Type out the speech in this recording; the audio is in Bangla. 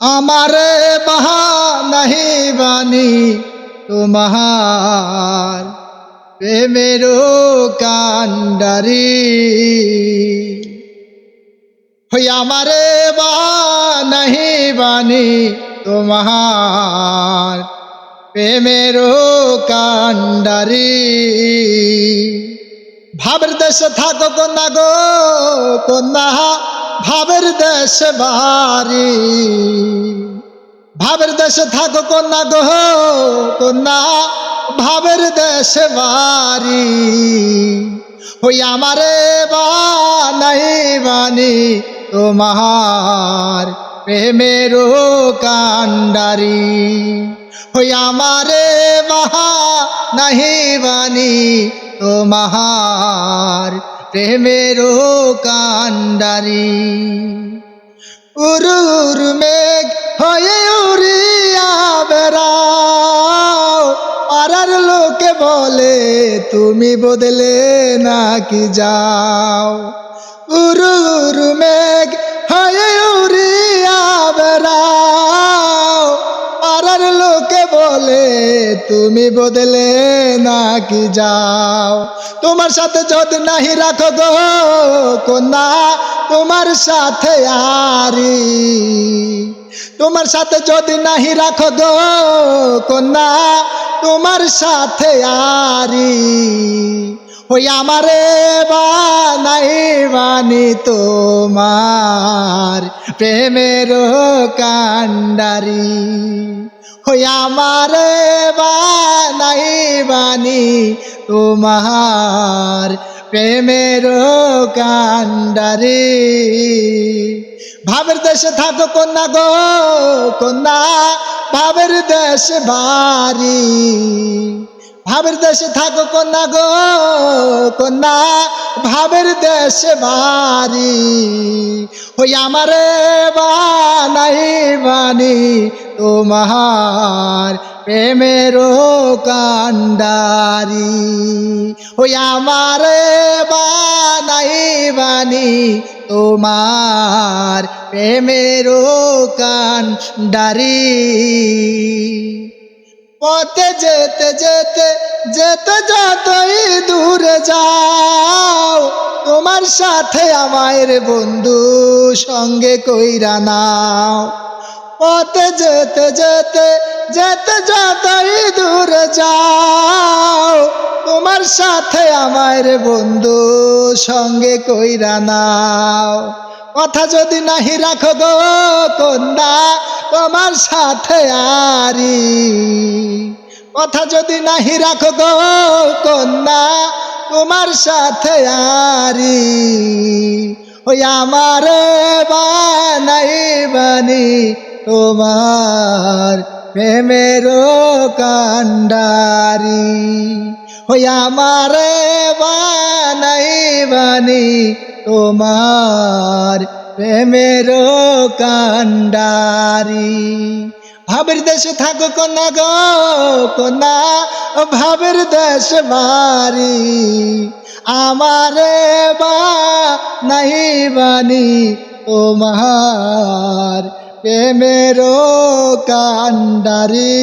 আমারে বাহা নাহি বানি তোমার প্রেমেরও কান্ডারি হই আমারে বাহা বানি তোমার প্রেমেরও কান্ডারি ভাবের দেশে থাকো কন্যা গো, কন্যা ভাবের দেশে বাড়ি। ভাবের দেশে থাকো কন্যা গো, কন্যা, ভাবের দেশে বাড়ি। ওই আমারে বানাই বানি তোমার প্রেমেরও কান্ডারি ওই আমারে মহা নাহি বানি তোমার প্রেমেরও কান্ডারি উরুর মেঘ হয়ে উড়িয়া বেড়াও। পাড়ার লোকে বলে, তুমি বদলে নাকি যাও? উরুর মেঘ হয়ে তুমি বদলে নাকি যাও? তোমার সাথে যদি নাহি রাখো গো কন্যা, তোমার সাথে আরি। তোমার সাথে যদি নাহি রাখো গো কন্যা, তোমার সাথে আরি। ওই আমারে বানাই বানি তোমার প্রেমের কান্ডারি আমারে বানাই বানি তোমার প্রেমের কান্ডারি ভাবের দেশে থাকো কন্যা গো, কন্যা, ভাবের দেশ বাড়ি। ভাবের দেশে থাকো কন্যা গো, কন্যা, ভাবের দেশে বাড়ি। ওই আমারে বানাই বানি তোমার প্রেমের কান্ডারি। ওই আমার বানাই বানি তোমার প্রেমের কান্ডারি। পথে যেতে যেতে যেতে যতই দূরে যাও, তোমার সাথে আমার বন্ধু সঙ্গে কইরা নাও। পথে যেতে যেতে যেতে যতই দূরে যাও। তোমার সাথে আমার বন্ধু, সঙ্গে কইরা নাও। কথা যদি নাহি রাখো গো কন্যা, তোমার সাথে আরি। কথা যদি নাহি রাখো গো কন্যা, তোমার সাথে আরি। ওই আমার বানাই বানি তোমার প্রেমের কান্ডারি। ওই আমার বানাই বানি তোমার প্রেমের কান্ডারি। ভাবের দেশে থাকো কন্যা গো, কন্যা, ভাবের দেশ বাড়ি। আমারে বা নাই বানি তোমার প্রেমের কান্ডারি